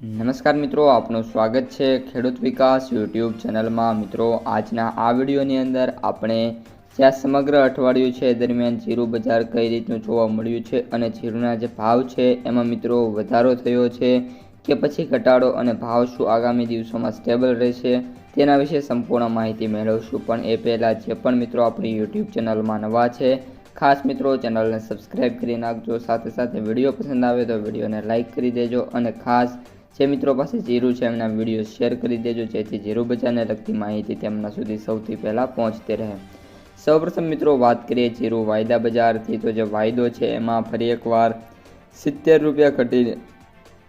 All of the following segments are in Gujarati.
નમસ્કાર મિત્રો, આપનું સ્વાગત છે ખેડૂત વિકાસ યુટ્યુબ ચેનલમાં. મિત્રો, આજના આ વિડીયોની અંદર આપણે જ્યાં સમગ્ર અઠવાડિયું છે દરમિયાન જીરું બજાર કઈ રીતનું જોવા મળ્યું છે અને જીરુના જે ભાવ છે એમાં મિત્રો વધારો થયો છે કે પછી ઘટાડો અને ભાવ શું આગામી દિવસોમાં સ્ટેબલ રહેશે તેના વિશે સંપૂર્ણ માહિતી મેળવશું. પણ એ પહેલાં જે પણ મિત્રો આપણી યુટ્યુબ ચેનલમાં નવા છે, ખાસ મિત્રો ચેનલને સબસ્ક્રાઈબ કરી નાખજો. સાથે સાથે વીડિયો પસંદ આવે તો વિડીયોને લાઇક કરી દેજો અને ખાસ જે મિત્રો પાસે જીરું છે, એમના વીડિયો શેર કરી દેજો, જેથી જીરું બજારને લગતી માહિતી તેમના સુધી સૌથી પહેલાં પહોંચતી રહે. સૌપ્રથમ મિત્રો વાત કરીએ જીરું વાયદા બજારથી, તો જે વાયદો છે, એમાં ફરી એકવાર સિત્તેર રૂપિયા ઘટી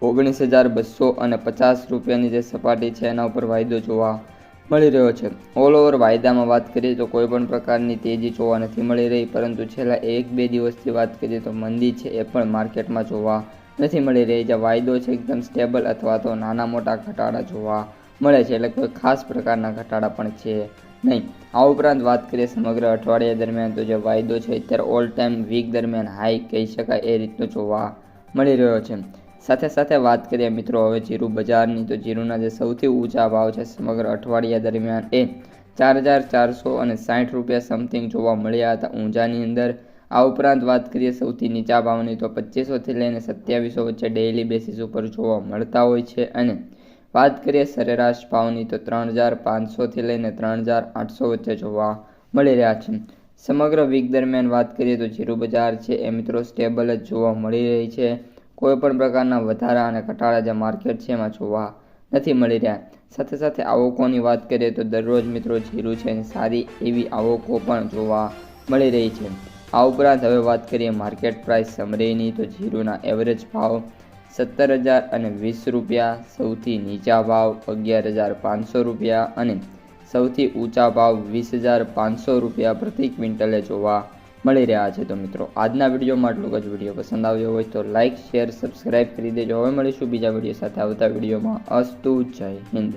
ઓગણીસ હજાર બસો અને પચાસ રૂપિયાની જે સપાટી છે, એના ઉપર વાયદો જોવા મળી રહ્યો છે. ઓલ ઓવર વાયદામાં વાત કરીએ તો કોઈ પણ પ્રકારની તેજી જોવા નથી મળી રહી, પરંતુ છેલ્લા એક બે દિવસથી વાત કરીએ તો મંદી છે, એ પણ માર્કેટમાં જોવા નથી મળી રહી. જે વાયદો છે એકદમ સ્ટેબલ અથવા તો નાના મોટા ઘટાડા જોવા મળે છે. એટલે કોઈ ખાસ પ્રકારના ઘટાડા પણ છે નહીં. આ ઉપરાંત વાત કરીએ સમગ્ર અઠવાડિયા દરમિયાન તો જે વાયદો છે અત્યારે ઓલ ટાઈમ વીક દરમિયાન હાઈ કહી શકાય એ રીતનો જોવા મળી રહ્યો છે. સાથે સાથે વાત કરીએ મિત્રો હવે જીરું બજારની તો જીરુના જે સૌથી ઊંચા ભાવ છે સમગ્ર અઠવાડિયા દરમિયાન એ ચાર હજાર ચારસો અને સાઠ રૂપિયા સમથિંગ જોવા મળ્યા હતા. ઊંઝાની અંદર આ ઉપરાંત વાત કરીએ સૌથી નીચા ભાવની તો પચીસોથી લઈને સત્યાવીસો વચ્ચે ડેઇલી બેસિસ ઉપર જોવા મળતા હોય છે અને વાત કરીએ સરેરાશ ભાવની તો ત્રણ હજાર પાંચસોથી લઈને ત્રણ હજાર આઠસો વચ્ચે જોવા મળી રહ્યા છે. સમગ્ર વીક દરમિયાન વાત કરીએ તો જીરું બજાર છે એ મિત્રો સ્ટેબલ જ જોવા મળી રહી છે. કોઈ પણ પ્રકારના વધારા અને ઘટાડા જે માર્કેટ છે એમાં જોવા નથી મળી રહ્યા. સાથે સાથે આવકોની વાત કરીએ તો દરરોજ મિત્રો જીરું છે સારી એવી આવકો પણ જોવા મળી રહી છે. આ ઉપરાંત હવે વાત કરીએ માર્કેટ પ્રાઇસ સમરીની તો જીરુના એવરેજ ભાવ સત્તર હજાર અને વીસ રૂપિયા, સૌથી નીચા ભાવ અગિયાર હજાર પાંચસો રૂપિયા અને સૌથી ઊંચા ભાવ વીસ હજાર પાંચસો રૂપિયા પ્રતિ ક્વિન્ટલે જોવા મળી રહ્યા છે. તો મિત્રો, આજના વિડીયોમાં આટલું જ. વીડિયો પસંદ આવ્યો હોય તો લાઇક શેર સબસ્ક્રાઇબ કરી દેજો. હવે મળીશું બીજા વીડિયો સાથે આવતા વિડીયોમાં. અસ્તુ, જય હિન્દ.